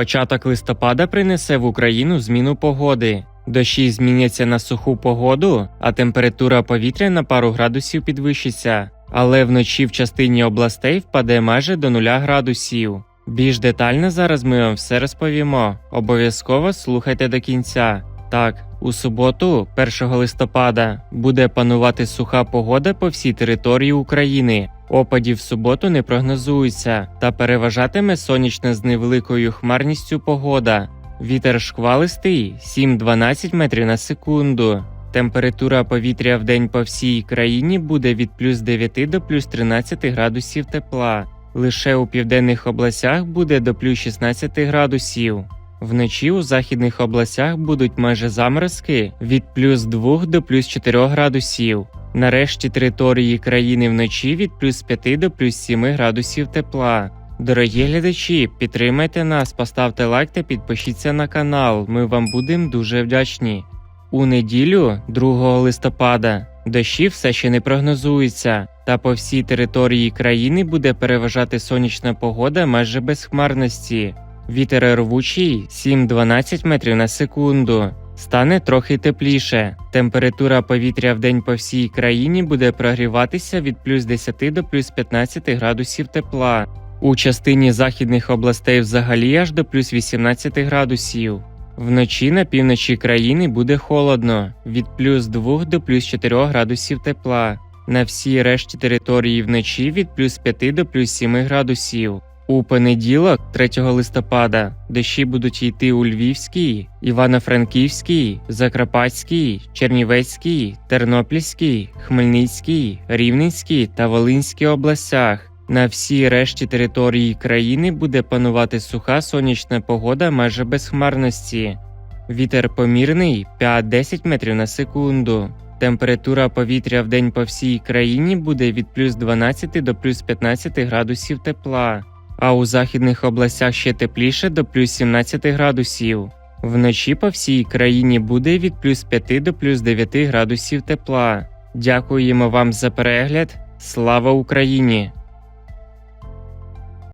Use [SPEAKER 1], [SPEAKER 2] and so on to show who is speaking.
[SPEAKER 1] Початок листопада принесе в Україну зміну погоди. Дощі зміняться на суху погоду, а температура повітря на пару градусів підвищиться. Але вночі в частині областей впаде майже до 0 градусів. Більш детально зараз ми вам все розповімо. Обов'язково слухайте до кінця. Так, у суботу, 1 листопада, буде панувати суха погода по всій території України. Опадів в суботу не прогнозується та переважатиме сонячна з невеликою хмарністю погода. Вітер шквалистий 7-12 метрів на секунду. Температура повітря в день по всій країні буде від плюс 9 до плюс 13 градусів тепла. Лише у південних областях буде до плюс 16 градусів. Вночі у західних областях будуть майже заморозки від плюс 2 до плюс 4 градусів. Нарешті території країни вночі від плюс 5 до плюс 7 градусів тепла. Дорогі глядачі, підтримайте нас, поставте лайк та підпишіться на канал. Ми вам будемо дуже вдячні. У неділю, 2 листопада, дощі все ще не прогнозується, та по всій території країни буде переважати сонячна погода майже без хмарності. Вітер рвучий 7-12 метрів на секунду. Стане трохи тепліше. Температура повітря в день по всій країні буде прогріватися від плюс 10 до плюс 15 градусів тепла. У частині західних областей взагалі аж до плюс 18 градусів. Вночі на півночі країни буде холодно від плюс 2 до плюс 4 градусів тепла. На всій решті території вночі від плюс 5 до плюс 7 градусів. У понеділок, 3 листопада, дощі будуть йти у Львівській, Івано-Франківській, Закарпатській, Чернівецькій, Тернопільській, Хмельницькій, Рівненській та Волинській областях. На всій решті території країни буде панувати суха сонячна погода майже без хмарності. Вітер помірний 5-10 метрів на секунду. Температура повітря в день по всій країні буде від плюс 12 до плюс 15 градусів тепла, а у західних областях ще тепліше до плюс 17 градусів. Вночі по всій країні буде від плюс 5 до плюс 9 градусів тепла. Дякуємо вам за перегляд. Слава Україні!